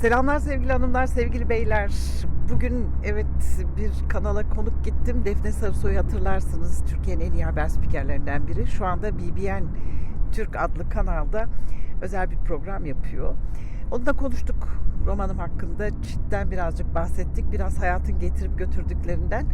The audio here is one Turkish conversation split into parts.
Selamlar sevgili hanımlar, sevgili beyler. Bugün evet bir kanala konuk gittim. Defne Sarısoy'u hatırlarsınız. Türkiye'nin en iyi haber spikerlerinden biri. Şu anda BBN Türk adlı kanalda özel bir program yapıyor. Onunla konuştuk romanım hakkında. Cidden birazcık bahsettik. Biraz hayatın getirip götürdüklerinden.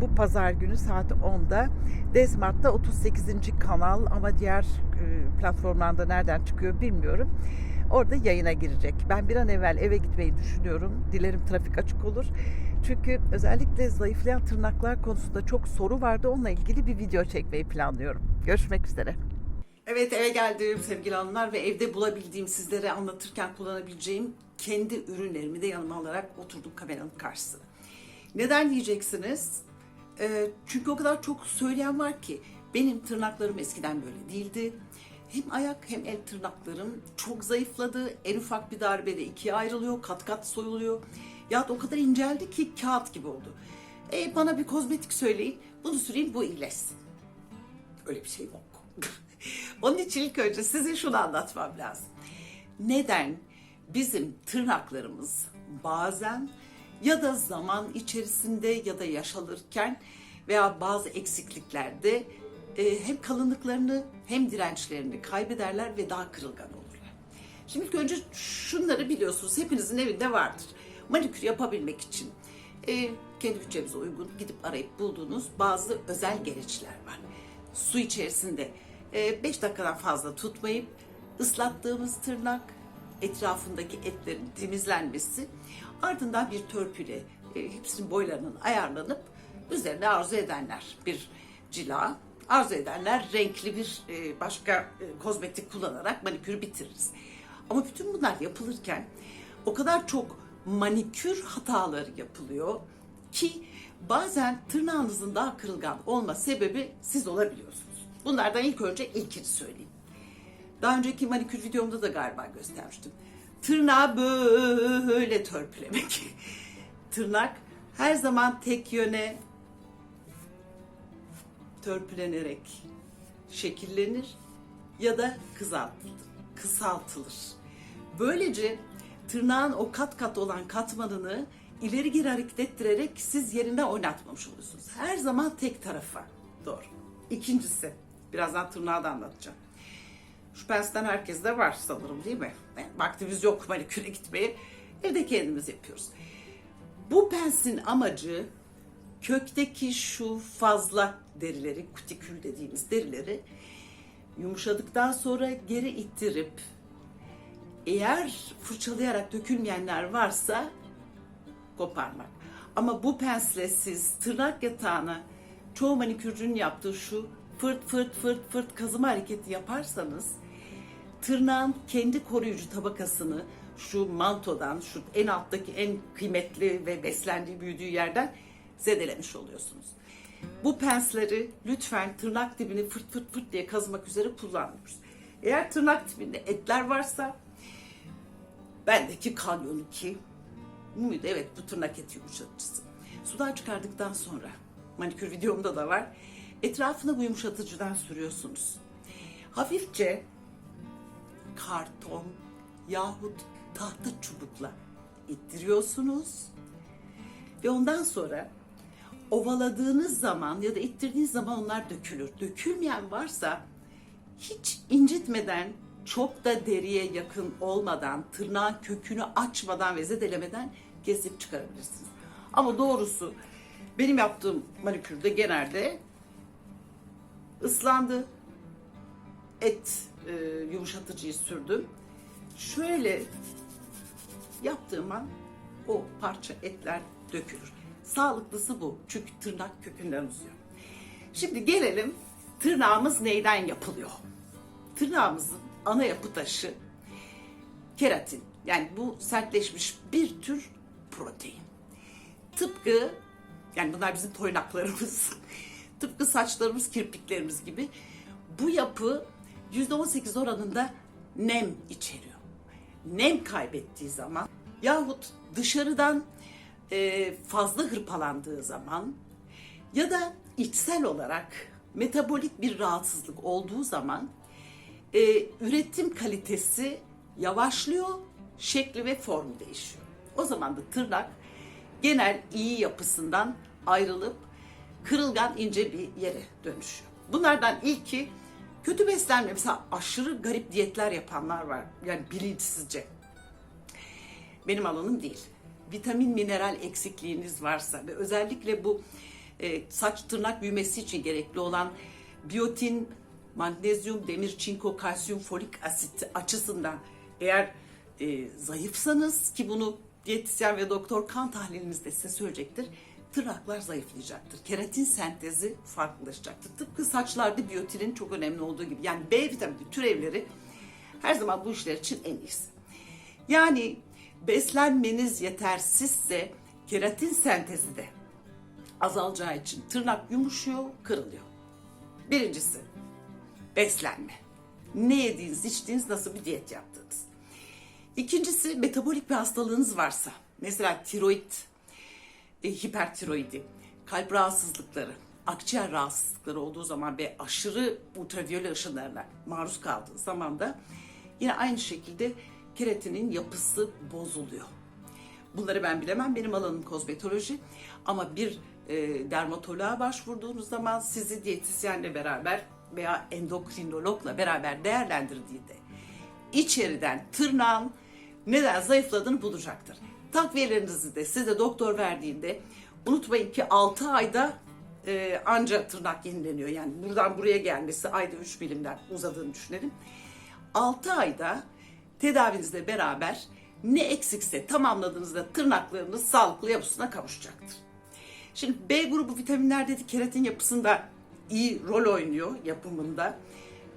Bu pazar günü saat 10'da Desmart'ta 38. kanal ama diğer e, platformlarda nereden çıkıyor bilmiyorum orada yayına girecek. Ben bir an evvel eve gitmeyi düşünüyorum. Dilerim trafik açık olur. Çünkü özellikle zayıflayan tırnaklar konusunda çok soru vardı. Onunla ilgili bir video çekmeyi planlıyorum. Görüşmek üzere. Evet eve geldim sevgili hanımlar ve evde bulabildiğim sizlere anlatırken kullanabileceğim kendi ürünlerimi de yanıma alarak oturdum kameranın karşısına. Neden diyeceksiniz? Ee, çünkü o kadar çok söyleyen var ki benim tırnaklarım eskiden böyle değildi. Hem ayak hem el tırnaklarım çok zayıfladı. En ufak bir darbede ikiye ayrılıyor, kat kat soyuluyor. Ya o kadar inceldi ki kağıt gibi oldu. E, bana bir kozmetik söyleyin, bunu süreyim bu iyileşsin. Öyle bir şey yok. Onun için ilk önce size şunu anlatmam lazım. Neden bizim tırnaklarımız bazen ya da zaman içerisinde ya da yaşalırken veya bazı eksikliklerde e, hem kalınlıklarını hem dirençlerini kaybederler ve daha kırılgan olurlar. Şimdi ilk önce şunları biliyorsunuz hepinizin evinde vardır. Manikür yapabilmek için e, kendi bütçemize uygun gidip arayıp bulduğunuz bazı özel gereçler var. Su içerisinde 5 dakikadan fazla tutmayıp ıslattığımız tırnak etrafındaki etlerin temizlenmesi ardından bir törpüle e, hepsinin boylarının ayarlanıp üzerine arzu edenler bir cila arzu edenler renkli bir e, başka e, kozmetik kullanarak manikürü bitiririz. Ama bütün bunlar yapılırken o kadar çok manikür hataları yapılıyor ki bazen tırnağınızın daha kırılgan olma sebebi siz olabiliyorsunuz. Bunlardan ilk önce ilkini söyleyeyim. Daha önceki manikür videomda da galiba göstermiştim. Tırnağı böyle törpülemek. Tırnak her zaman tek yöne törpülenerek şekillenir ya da kızaltılır. kısaltılır. Böylece tırnağın o kat kat olan katmanını ileri geri hareket ettirerek siz yerine oynatmamış oluyorsunuz. Her zaman tek tarafa doğru. İkincisi, birazdan tırnağı da anlatacağım. Şu pensten herkeste var sanırım değil mi? Yani vaktimiz yok maniküre gitmeye. Evde kendimiz yapıyoruz. Bu pensin amacı kökteki şu fazla derileri, kutikül dediğimiz derileri yumuşadıktan sonra geri ittirip eğer fırçalayarak dökülmeyenler varsa koparmak. Ama bu pensle siz tırnak yatağına çoğu manikürcünün yaptığı şu fırt fırt fırt fırt kazıma hareketi yaparsanız tırnağın kendi koruyucu tabakasını şu mantodan, şu en alttaki en kıymetli ve beslendiği büyüdüğü yerden zedelemiş oluyorsunuz. Bu pensleri lütfen tırnak dibini fırt fırt fırt diye kazımak üzere kullanmıyoruz. Eğer tırnak dibinde etler varsa bendeki Kalyon 2 muydu? Evet bu tırnak eti yumuşatıcısı. Sudan çıkardıktan sonra manikür videomda da var. Etrafına bu yumuşatıcıdan sürüyorsunuz. Hafifçe karton yahut tahta çubukla ittiriyorsunuz. Ve ondan sonra ovaladığınız zaman ya da ittirdiğiniz zaman onlar dökülür. Dökülmeyen varsa hiç incitmeden, çok da deriye yakın olmadan, tırnağın kökünü açmadan ve zedelemeden kesip çıkarabilirsiniz. Ama doğrusu benim yaptığım manikürde genelde ıslandı. Et e, yumuşatıcıyı sürdüm. Şöyle yaptığım an o parça etler dökülür. Sağlıklısı bu. Çünkü tırnak kökünden uzuyor. Şimdi gelelim tırnağımız neyden yapılıyor? Tırnağımızın ana yapı taşı keratin. Yani bu sertleşmiş bir tür protein. Tıpkı yani bunlar bizim toynaklarımız. Tıpkı saçlarımız, kirpiklerimiz gibi bu yapı %18 oranında nem içeriyor. Nem kaybettiği zaman yahut dışarıdan e, fazla hırpalandığı zaman ya da içsel olarak metabolik bir rahatsızlık olduğu zaman e, üretim kalitesi yavaşlıyor, şekli ve formu değişiyor. O zaman da tırnak genel iyi yapısından ayrılıp kırılgan ince bir yere dönüşüyor. Bunlardan ilki kötü beslenme. Mesela aşırı garip diyetler yapanlar var. Yani bilinçsizce. Benim alanım değil. Vitamin, mineral eksikliğiniz varsa ve özellikle bu e, saç tırnak büyümesi için gerekli olan biyotin, magnezyum, demir, çinko, kalsiyum, folik asit açısından eğer e, zayıfsanız ki bunu diyetisyen ve doktor kan tahlilinizde size söyleyecektir. Tırnaklar zayıflayacaktır. Keratin sentezi farklılaşacaktır. Tıpkı saçlarda biyotinin çok önemli olduğu gibi. Yani B vitamini türevleri her zaman bu işler için en iyisi. Yani beslenmeniz yetersizse keratin sentezi de azalacağı için tırnak yumuşuyor, kırılıyor. Birincisi beslenme. Ne yediğiniz, içtiğiniz, nasıl bir diyet yaptığınız. İkincisi metabolik bir hastalığınız varsa, mesela tiroid, e, hipertiroidi, kalp rahatsızlıkları, akciğer rahatsızlıkları olduğu zaman ve aşırı ultraviyole ışınlarına maruz kaldığı zaman da yine aynı şekilde keratinin yapısı bozuluyor. Bunları ben bilemem. Benim alanım kozmetoloji. Ama bir e, dermatoloğa başvurduğunuz zaman sizi diyetisyenle beraber veya endokrinologla beraber değerlendirdiğinde içeriden tırnağın neden zayıfladığını bulacaktır. Takviyelerinizi de size doktor verdiğinde unutmayın ki 6 ayda e, anca tırnak yenileniyor. Yani buradan buraya gelmesi ayda 3 milimden uzadığını düşünelim. 6 ayda tedavinizle beraber ne eksikse tamamladığınızda tırnaklarınız sağlıklı yapısına kavuşacaktır. Şimdi B grubu vitaminler dedi keratin yapısında iyi rol oynuyor yapımında.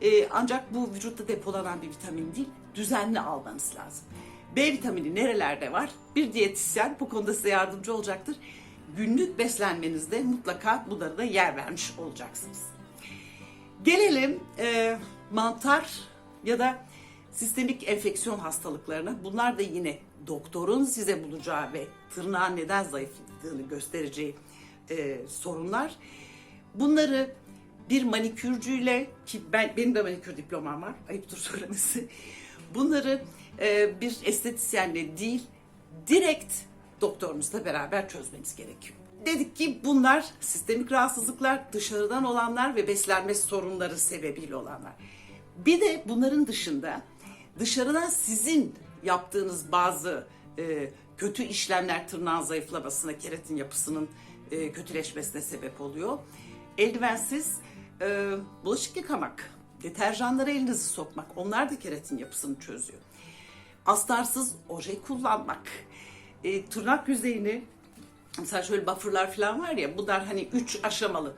Ee, ancak bu vücutta depolanan bir vitamin değil, düzenli almanız lazım. B vitamini nerelerde var? Bir diyetisyen bu konuda size yardımcı olacaktır. Günlük beslenmenizde mutlaka bunlara da yer vermiş olacaksınız. Gelelim e, mantar ya da sistemik enfeksiyon hastalıklarına. Bunlar da yine doktorun size bulacağı ve tırnağın neden zayıfladığını göstereceği e, sorunlar. Bunları bir manikürcüyle ki ben benim de manikür diplomam var ayıptır söylemesi. Bunları e, bir estetisyenle değil direkt doktorunuzla beraber çözmeniz gerekiyor. Dedik ki bunlar sistemik rahatsızlıklar, dışarıdan olanlar ve beslenme sorunları sebebiyle olanlar. Bir de bunların dışında dışarıdan sizin yaptığınız bazı e, kötü işlemler tırnağın zayıflamasına, keratin yapısının e, kötüleşmesine sebep oluyor. Eldivensiz e, bulaşık yıkamak, deterjanlara elinizi sokmak, onlar da keratin yapısını çözüyor. Astarsız oje kullanmak, e, tırnak yüzeyini, mesela şöyle bufferlar falan var ya, bunlar hani üç aşamalı.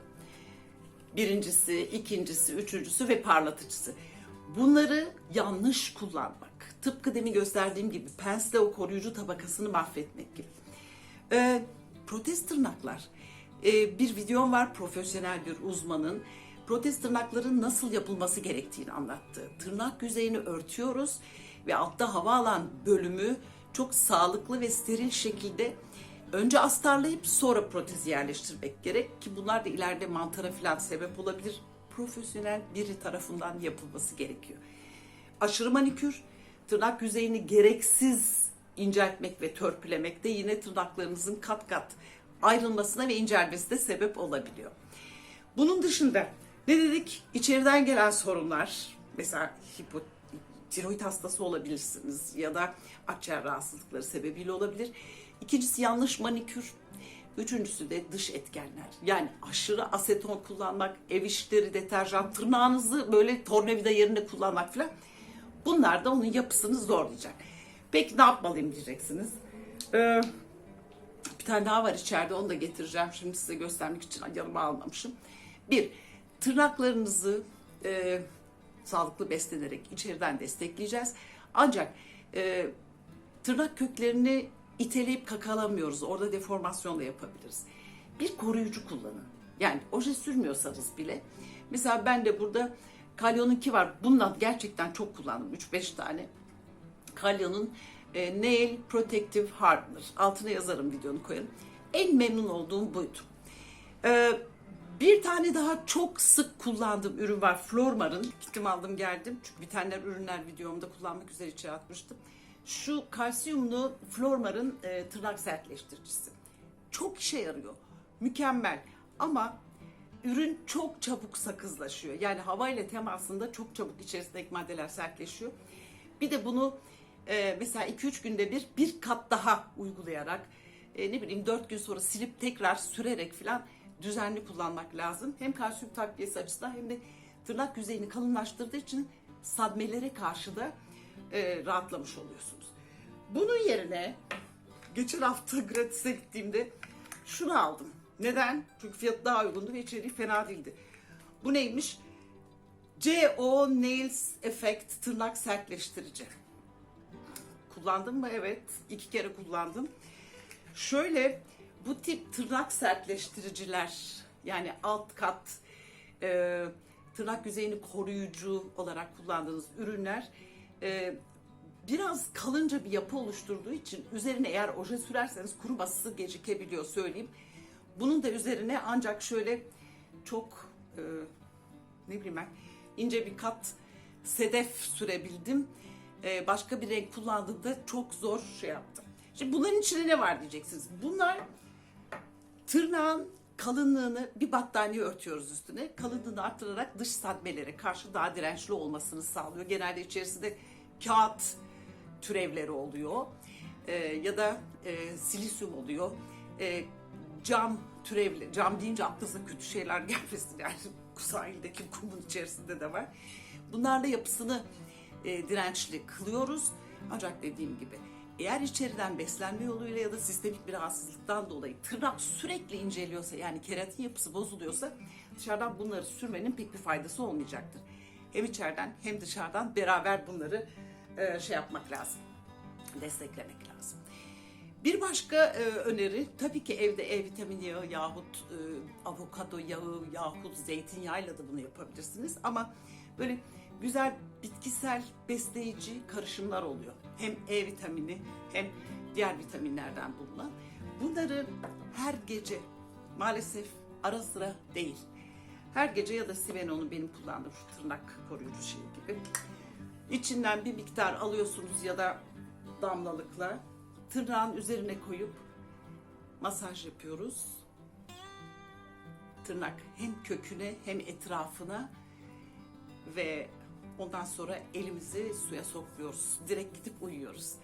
Birincisi, ikincisi, üçüncüsü ve parlatıcısı. Bunları yanlış kullanmak. Tıpkı demin gösterdiğim gibi pensle o koruyucu tabakasını mahvetmek gibi. Ee, protez tırnaklar. Ee, bir videom var profesyonel bir uzmanın. Protez tırnakların nasıl yapılması gerektiğini anlattığı. Tırnak yüzeyini örtüyoruz ve altta hava alan bölümü çok sağlıklı ve steril şekilde önce astarlayıp sonra protezi yerleştirmek gerek ki bunlar da ileride mantara falan sebep olabilir. Profesyonel biri tarafından yapılması gerekiyor. Aşırı manikür tırnak yüzeyini gereksiz inceltmek ve törpülemek de yine tırnaklarınızın kat kat ayrılmasına ve incelmesine sebep olabiliyor. Bunun dışında ne dedik? İçeriden gelen sorunlar, mesela hipotiroid hastası olabilirsiniz ya da akciğer rahatsızlıkları sebebiyle olabilir. İkincisi yanlış manikür. Üçüncüsü de dış etkenler. Yani aşırı aseton kullanmak, ev işleri, deterjan, tırnağınızı böyle tornavida yerine kullanmak falan. Bunlar da onun yapısını zorlayacak. Peki ne yapmalıyım diyeceksiniz. Ee, bir tane daha var içeride onu da getireceğim. Şimdi size göstermek için yanıma almamışım. Bir, tırnaklarınızı e, sağlıklı beslenerek içeriden destekleyeceğiz. Ancak e, tırnak köklerini iteleyip kakalamıyoruz. Orada deformasyon da yapabiliriz. Bir koruyucu kullanın. Yani oje sürmüyorsanız bile. Mesela ben de burada Kalyon'unki var. Bundan gerçekten çok kullandım. 3-5 tane. Kalyon'un e, Nail Protective Hardener. Altına yazarım videonu koyarım. En memnun olduğum buydu. E, Bir tane daha çok sık kullandığım ürün var. Flormar'ın. Gittim aldım geldim. Çünkü bitenler ürünler videomda kullanmak üzere içeri atmıştım. Şu kalsiyumlu Flormar'ın e, tırnak sertleştiricisi. Çok işe yarıyor. Mükemmel. Ama ürün çok çabuk sakızlaşıyor. Yani havayla temasında çok çabuk içerisindeki maddeler sertleşiyor. Bir de bunu e, mesela 2-3 günde bir bir kat daha uygulayarak e, ne bileyim 4 gün sonra silip tekrar sürerek falan düzenli kullanmak lazım. Hem kalsiyum takviyesi açısından hem de tırnak yüzeyini kalınlaştırdığı için sadmelere karşı da e, rahatlamış oluyorsunuz. Bunun yerine geçen hafta gratis'e gittiğimde şunu aldım. Neden? Çünkü fiyatı daha uygundu ve içeriği fena değildi. Bu neymiş? CO Nails Effect tırnak sertleştirici. Kullandım mı? Evet. iki kere kullandım. Şöyle bu tip tırnak sertleştiriciler yani alt kat e, tırnak yüzeyini koruyucu olarak kullandığınız ürünler e, biraz kalınca bir yapı oluşturduğu için üzerine eğer oje sürerseniz kuruması gecikebiliyor söyleyeyim. Bunun da üzerine ancak şöyle çok e, ne bileyim ben ince bir kat sedef sürebildim. E, başka bir renk kullandığımda çok zor şey yaptım. Şimdi bunların içinde ne var diyeceksiniz. Bunlar tırnağın kalınlığını bir battaniye örtüyoruz üstüne. Kalınlığını arttırarak dış sadmelere karşı daha dirençli olmasını sağlıyor. Genelde içerisinde kağıt türevleri oluyor. Ee, ya da e, silisyum oluyor. E, cam türevli, cam deyince aklınıza kötü şeyler gelmesin yani sahildeki kumun içerisinde de var. Bunlarla yapısını e, dirençli kılıyoruz. Ancak dediğim gibi eğer içeriden beslenme yoluyla ya da sistemik bir rahatsızlıktan dolayı tırnak sürekli inceliyorsa yani keratin yapısı bozuluyorsa dışarıdan bunları sürmenin pek bir faydası olmayacaktır. Hem içeriden hem dışarıdan beraber bunları e, şey yapmak lazım. Desteklemek lazım. Bir başka e, öneri tabii ki evde E vitamini yağı yahut e, avokado yağı yahut zeytinyağıyla da bunu yapabilirsiniz. Ama böyle güzel bitkisel besleyici karışımlar oluyor. Hem E vitamini hem diğer vitaminlerden bulunan. Bunları her gece maalesef ara sıra değil. Her gece ya da Siveno'nun benim kullandığım şu tırnak koruyucu şey gibi. İçinden bir miktar alıyorsunuz ya da damlalıkla tırnağın üzerine koyup masaj yapıyoruz. Tırnak hem köküne hem etrafına ve ondan sonra elimizi suya sokmuyoruz. Direkt gidip uyuyoruz.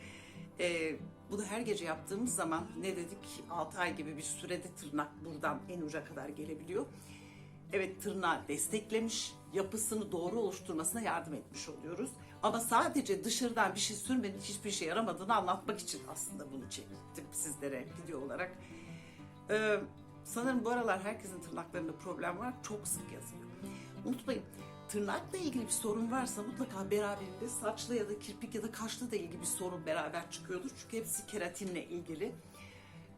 Ee, bunu her gece yaptığımız zaman ne dedik 6 ay gibi bir sürede tırnak buradan en uca kadar gelebiliyor. Evet tırnağı desteklemiş, yapısını doğru oluşturmasına yardım etmiş oluyoruz. Ama sadece dışarıdan bir şey sürmenin hiçbir şey yaramadığını anlatmak için aslında bunu çektim sizlere video olarak. Ee, sanırım bu aralar herkesin tırnaklarında problem var. Çok sık yazıyor. Unutmayın tırnakla ilgili bir sorun varsa mutlaka beraberinde saçla ya da kirpik ya da kaşla da ilgili bir sorun beraber çıkıyordur. Çünkü hepsi keratinle ilgili.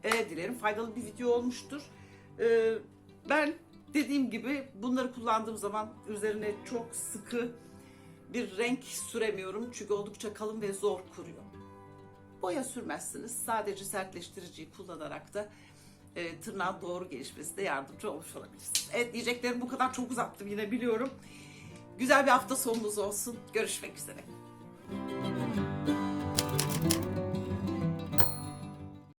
Ee, dilerim faydalı bir video olmuştur. Ee, ben dediğim gibi bunları kullandığım zaman üzerine çok sıkı bir renk süremiyorum. Çünkü oldukça kalın ve zor kuruyor. Boya sürmezsiniz. Sadece sertleştiriciyi kullanarak da e, tırnağın doğru gelişmesine yardımcı olmuş olabilirsiniz. Evet diyeceklerim bu kadar çok uzattım yine biliyorum. Güzel bir hafta sonunuz olsun. Görüşmek üzere.